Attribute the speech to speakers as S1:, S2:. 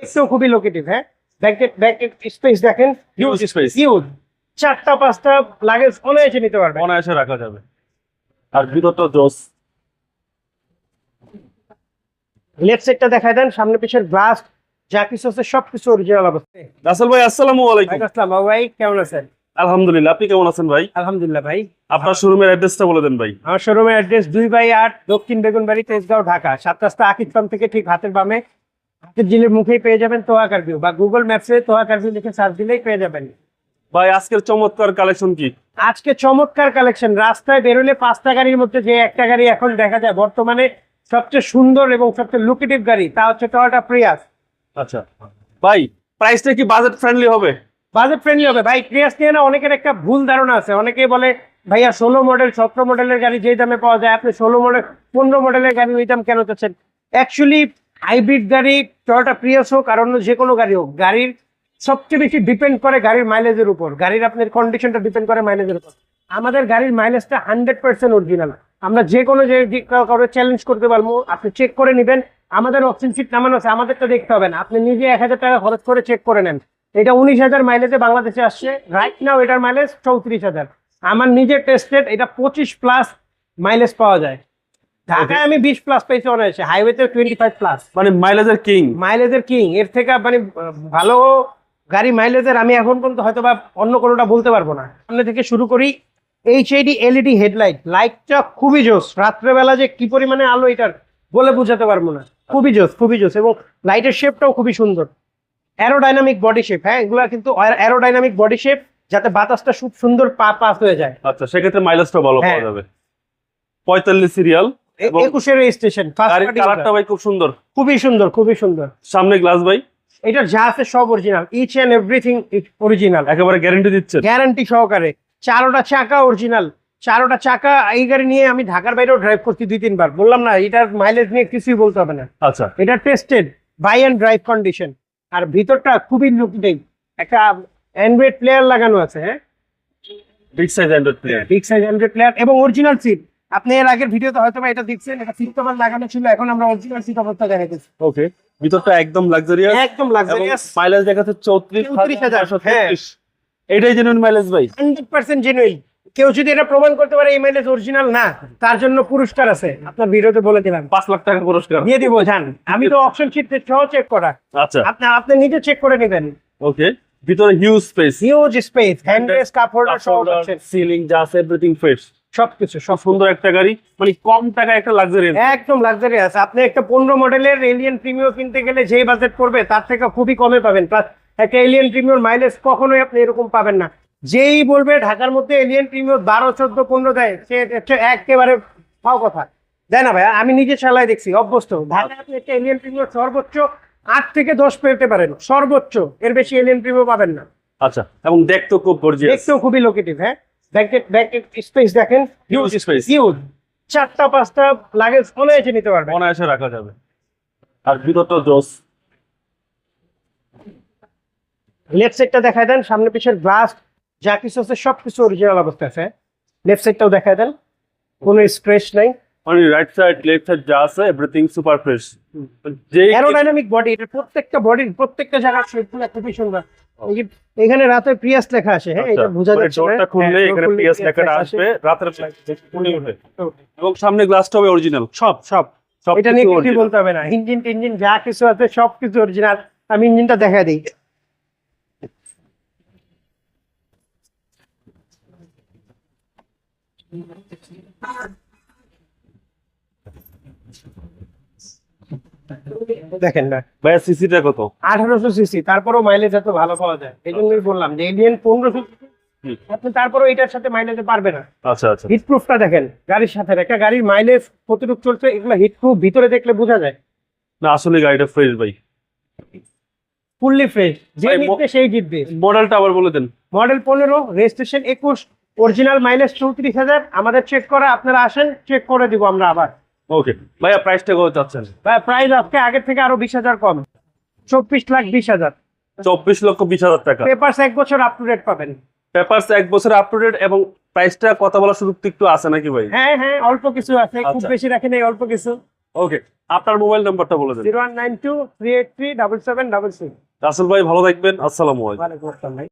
S1: দেখতেও খুবই লোকেটিভ হ্যাঁ? ব্যাকেট ব্যাকেট স্পেস দেখেন।
S2: হিউজ স্পেস
S1: হিউজ চারটা পাঁচটা লাগেজ অনায়াসে নিতে পারবে
S2: অনায়াসে রাখা যাবে। আর ভিতরটা জোস।
S1: লেফট সাইডটা দেখায় দেন সামনে পিছের গ্লাস যা কিছু আছে সবকিছু অরিজিনাল অবস্থায়
S2: রাসেল ভাই আসসালামু আলাইকুম।
S1: আসসালাম ভাই কেমন আছেন?
S2: আলহামদুলিল্লাহ আপনি কেমন আছেন ভাই?
S1: আলহামদুলিল্লাহ ভাই।
S2: আপনার শোরুমের অ্যাড্রেসটা বলে দেন ভাই।
S1: আমার শোরুমের অ্যাড্রেস দুই বাই আট দক্ষিণ বেগুনবাড়ি তেজগাঁও ঢাকা। সাত রাস্তা পাম্প থেকে ঠিক হাতের বামে হাতের জিলের মুখেই পেয়ে যাবেন তোহা কারভিউ বা গুগল ম্যাপসে তোহা কারভিউ লিখে সার্চ দিলেই পেয়ে যাবেন।
S2: ভাই আজকের চমৎকার কালেকশন কি?
S1: আজকে চমৎকার কালেকশন। রাস্তায় বেরোলে পাঁচটা গাড়ির মধ্যে যে একটা গাড়ি এখন দেখা যায় বর্তমানে সবচেয়ে সুন্দর এবং সবচেয়ে লুকেটিভ গাড়ি তা হচ্ছে টয়োটা প্রিয়াস
S2: আচ্ছা। ভাই প্রাইসটা কি বাজেট ফ্রেন্ডলি হবে?
S1: বাজেট ফ্রেন্ডলি হবে। ভাই প্রিয়াস নিয়ে না অনেকের একটা ভুল ধারণা আছে। অনেকেই বলে ভাইয়া ষোলো মডেল সতেরো মডেলের গাড়ি যেই দামে পাওয়া যায় আপনি ষোলো মডেল পনেরো মডেলের গাড়ি ওই দাম কেন চাচ্ছেন? অ্যাকচুয়ালি হাইব্রিড গাড়ি টয়োটা প্রিয়াস হোক, আর অন্য যে কোনো গাড়ি হোক, গাড়ির সবচেয়ে বেশি ডিপেন্ড করে গাড়ির মাইলেজের উপর। গাড়ির আপনার কন্ডিশনটা ডিপেন্ড করে মাইলেজের উপর। আমাদের গাড়ির মাইলেজটা হান্ড্রেড পার্সেন্ট অরিজিনাল আমরা যে কোনো যে কাউকে চ্যালেঞ্জ করতে পারব, আপনি চেক করে নেবেন। আমাদের অপশন সিট নামানো আছে, আমাদেরটা দেখতে হবে না। আপনি নিজে এক হাজার টাকা খরচ করে চেক করে নেন। এটা উনিশ হাজার মাইলেজে বাংলাদেশে আসছে। রাইট নাও এটার মাইলেজ চৌত্রিশ হাজার। আমার নিজের টেস্টেড এটা পঁচিশ প্লাস মাইলেজ পাওয়া যায়। ঢাকায় আমি বিশ প্লাস পেয়েছি অনায়াসে। হাইওয়েতে টোয়েন্টি ফাইভ প্লাস
S2: মানে মাইলেজের কিং
S1: মাইলেজের কিং এর থেকে মানে ভালো গাড়ি মাইলেজের আমি এখন পর্যন্ত হয়তো বা অন্য কোনোটা বলতে পারব না। সামনে থেকে শুরু করি। এইচ এইডি এলইডি হেডলাইট লাইটটা খুবই জোস রাত্রেবেলা যে কি পরিমাণে আলো এটার বলে বোঝাতে পারব না। খুবই জোস খুবই জোস এবং লাইটের শেপটাও খুবই সুন্দর। অ্যারোডাইনামিক বডি শেপ হ্যাঁ এগুলো কিন্তু অ্যারোডাইনামিক বডি শেপ যাতে বাতাসটা খুব সুন্দর পা পাস হয়ে যায়।
S2: আচ্ছা সেক্ষেত্রে মাইলেজটা ভালো পাওয়া
S1: হ্যাঁ।
S2: যাবে। পঁয়তাল্লিশ সিরিয়াল
S1: একুশের রেজিস্ট্রেশন
S2: কালারটা ভাই খুব সুন্দর।
S1: খুবই সুন্দর খুবই সুন্দর।
S2: সামনে গ্লাস ভাই।
S1: এটার যা আছে সব original each and everything original
S2: একেবারে গ্যারেন্টি দিচ্ছেন
S1: গ্যারান্টি সহকারে। চারোটা চাকা অরিজিনাল চারোটা চাকা এই গাড়ি নিয়ে আমি ঢাকার বাইরেও ড্রাইভ করছি দুই তিনবার। বললাম না এটার মাইলেজ নিয়ে কিছুই বলতে হবে না।
S2: আচ্ছা।
S1: এটা tested by and drive condition আর ভিতরটা খুবই লুকিং একটা অ্যান্ড্রয়েড প্লেয়ার লাগানো আছে হ্যাঁ?
S2: Big size android player
S1: big size android player এবং অরিজিনাল সিট আপনি এর আগের ভিডিওতে হয়তো এটা দেখছেন এটা সিট কভার লাগানো ছিল এখন আমরা অরিজিনাল সিট অবস্থা দেখাইতেছি।
S2: ওকে ভিতরটা একদম লাক্সারিয়াস
S1: একদম লাক্সারিয়াস
S2: মাইলেজ দেখাচ্ছে চৌত্রিশ
S1: 34,000 হ্যাঁ।
S2: এটাই জেনুইন মাইলেজ ভাই।
S1: হান্ড্রেড পার্সেন্ট জেনুইন কেউ যদি এটা প্রমাণ করতে পারে এই মাইলেজ অরিজিনাল না তার জন্য পুরস্কার আছে। আপনার ভিডিওতে বলে দিলাম।
S2: পাঁচ লাখ টাকা পুরস্কার।
S1: দিয়ে দিব জান। আমি তো অপশন শিট সহ চেক করা।
S2: আচ্ছা।
S1: আপনি আপনি নিজে চেক করে নেবেন।
S2: ওকে ভিতরে huge space
S1: huge space hand rest cup holder সহ পাচ্ছেন।
S2: সিলিং যা আছে এভরিথিং ফিটস
S1: সবকিছু
S2: সব সুন্দর একটা গাড়ি। মানে কম টাকা একটা লাক্সারি
S1: একদম লাক্সারিয়াস আপনি একটা পনেরো মডেলের এলিয়ান প্রিমিয়ার কিনতে গেলে যেই বাজেট পড়বে তার থেকে খুবই কমে পাবেন। প্লাস একটা এলিয়ান প্রিমিয়ার মাইলেজ কখনোই আপনি এরকম পাবেন না। যেই বলবে ঢাকার মধ্যে এলিয়ান প্রিমিয়ার বারো চোদ্দ পনেরো দেয় সে হচ্ছে একেবারে পাও কথা। দেয় না ভাই আমি নিজে চালাই দেখছি অভ্যস্ত। ঢাকায় আপনি একটা এলিয়ান প্রিমিয়ার সর্বোচ্চ আট থেকে দশ পেতে পারেন। সর্বোচ্চ এর বেশি এলিয়ান প্রিমিয়ার পাবেন না।
S2: আচ্ছা এবং দেখতেও খুব
S1: দেখতেও খুবই লোকেটিভ হ্যাঁ? ব্যাকেট ব্যাকেট স্পেস দেখেন।
S2: হিউজ স্পেস
S1: হিউজ চারটা পাঁচটা লাগেজ অনায়াসে নিতে পারবেন।
S2: অনায়াসে রাখা যাবে। আর ভিতরটা জোস।
S1: লেফট সাইডটা দেখায় দেন সামনে পিছের গ্লাস যা কিছু আছে সবকিছু অরিজিনাল অবস্থা আছে। লেফট সাইডটাও দেখায় দেন কোনো স্ক্র্যাচ নাই।
S2: মানে রাইট সাইড লেফট সাইড যা আছে এভরিথিং সুপার ফ্রেশ যে
S1: অ্যারোডাইনামিক বডি এটা প্রত্যেকটা বডির প্রত্যেকটা জায়গার খুবই সুন্দর এই যে এখানে রাতে প্রিয়াস লেখা আছে হ্যাঁ এটা বোঝা যাচ্ছে।
S2: ডোরটা খুললে
S1: হ্যাঁ,
S2: এখানে
S1: খুললে
S2: পিএস
S1: PS
S2: লেখাটা আসবে রাতের ফুলে ওঠে এবং সামনে গ্লাসটা হবে অরিজিনাল
S1: সব সব
S2: সব
S1: এটা নিয়ে কিছুই বলতে হবে না ইঞ্জিন টিঞ্জিন যা কিছু আছে সব কিছু অরিজিনাল আমি ইঞ্জিনটা দেখা দিই। দেখেন না।
S2: ভাইয়া সিসিটা কত?
S1: আঠারোশো সিসি তারপরেও মাইলেজ এত ভালো পাওয়া যায়। এই জন্যই বললাম যে এলিয়ান পনেরোশো
S2: হুম।
S1: আপনি তারপরেও এটার সাথে মাইলেজে পারবে না।
S2: আচ্ছা আচ্ছা।
S1: হিট প্রুফটা দেখেন গাড়ির সাথে একটা গাড়ির মাইলেজ কতটুকু চলছে এগুলো হিট প্রুফ ভিতরে দেখলে বোঝা যায়।
S2: না আসলে গাড়িটা ফ্রেশ ভাই।
S1: ফুললি ফ্রেশ যে
S2: ভাই, ম-
S1: জিতবে সেই জিতবে।
S2: মডেলটা আবার বলে দেন।
S1: মডেল পনেরো রেজিস্ট্রেশন একুশ অরিজিনাল মাইলেজ চৌত্রিশ হাজার। আমাদের চেক করা আপনারা আসেন চেক করে দিব আমরা আবার।
S2: ওকে ভাইয়া প্রাইসটা কত চাচ্ছেন?
S1: প্রাইস আজকে আগের থেকে আরও বিশ হাজার কম। চব্বিশ লাখ বিশ হাজার।
S2: চব্বিশ লক্ষ বিশ হাজার টাকা।
S1: পেপারস এক বছর আপ টু ডেট পাবেন।
S2: পেপারস এক বছর আপ টু ডেট এবং প্রাইসটা কথা বলার সুযোগ একটু আছে নাকি ভাই?
S1: হ্যাঁ হ্যাঁ অল্প কিছু আছে। খুব
S2: আচ্ছা।
S1: বেশি রাখেন এই অল্প কিছু।
S2: ওকে আপনার মোবাইল নাম্বারটা বলে দেন।
S1: Zero one nine two three eight three double seven double six.
S2: Rasel ভাই ভালো থাকবেন। আসসালামু আলাইকুম।
S1: ভাই।